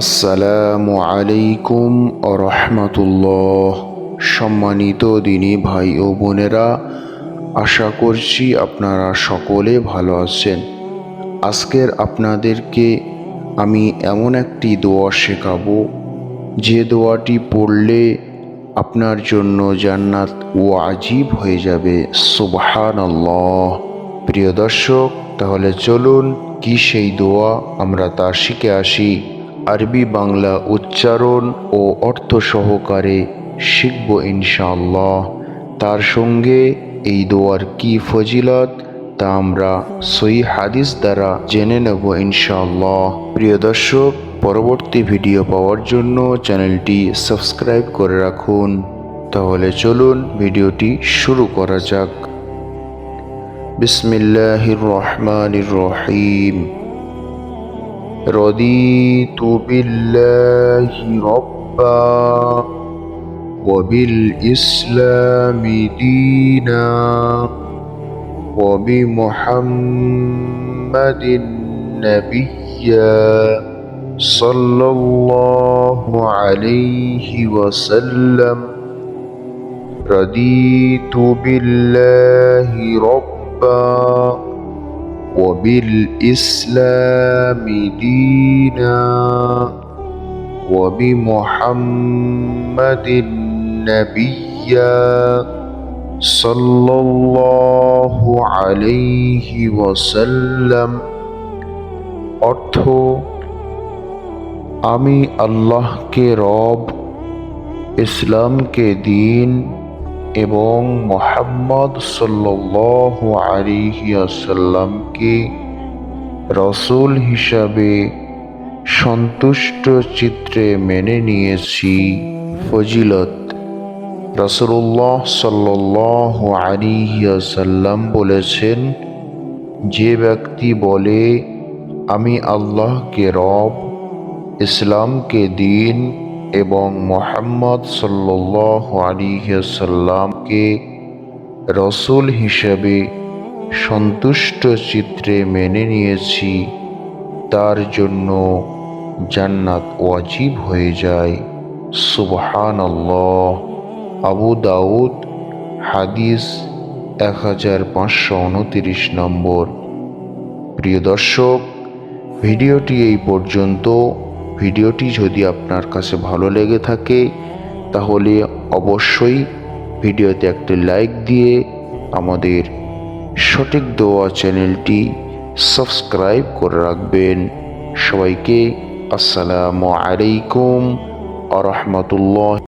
আসসালামু আলাইকুম রহমতুল্লাহ। সম্মানিত দিনী ভাই ও বোনেরা, আশা করছি আপনারা সকলে ভালো আছেন। আজকের আপনাদেরকে আমি এমন একটি দোয়া শেখাবো, যে দোয়াটি পড়লে আপনার জন্য জান্নাত ও আজীব হয়ে যাবে। সুবহান প্রিয় দর্শক, তাহলে চলুন কি সেই দোয়া আমরা তা শিখে আসি? আরবি বাংলা উচ্চারণ ও অর্থ সহকারে শিখব ইনশাআল্লাহ। তার সঙ্গে এই দোয়ার কি ফজিলত তা আমরা সই হাদিস দ্বারা জেনে নেব ইনশাআল্লাহ। প্রিয় দর্শক, পরবর্তী ভিডিও পাওয়ার জন্য চ্যানেলটি সাবস্ক্রাইব করে রাখুন। তাহলে চলুন ভিডিওটি শুরু করা যাক। بسم الله الرحمن الرحيم. رضيت بالله ربا وبالإسلام دينا وبمحمد نبيا صلى الله عليه وسلم. رضيت بالله ربا وبالإسلام دينا وبمحمد نبيا صلى الله عليه وسلم অর্থ আমি আল্লাহকে রব ইসলামকে দিন এবং মোহাম্মদ সাল্লাল্লাহু আলাইহি আসাল্লামকে রসুল হিসাবে সন্তুষ্ট চিত্রে মেনে নিয়েছি ফজিলত। রসুল্লাহ সাল্লাল্লাহু আলাইহি আসাল্লাম বলেছেন, যে ব্যক্তি বলে, আমি আল্লাহকে রব, ইসলামকে দিন এবং মোহাম্মদ সাল্লাহ আলিহাসাল্লামকে রসুল হিসেবে সন্তুষ্ট চিত্রে মেনে নিয়েছি, তার জন্য জান্নাত ওয়াজিব হয়ে যায়। সুবহান আল্লাহ আবু দাউদ, হাদিস এক হাজার পাঁচশো উনতিরিশ নম্বর। প্রিয় দর্শক, ভিডিওটি এই পর্যন্ত। ভিডিওটি যদি আপনার কাছে ভালো লেগে থাকে, তাহলে অবশ্যই ভিডিওতে একটি লাইক দিয়ে আমাদের সঠিক দোয়া চ্যানেলটি সাবস্ক্রাইব করে রাখবেন। সবাইকে আসসালামু আলাইকুম আ রহমতুল্লাহ।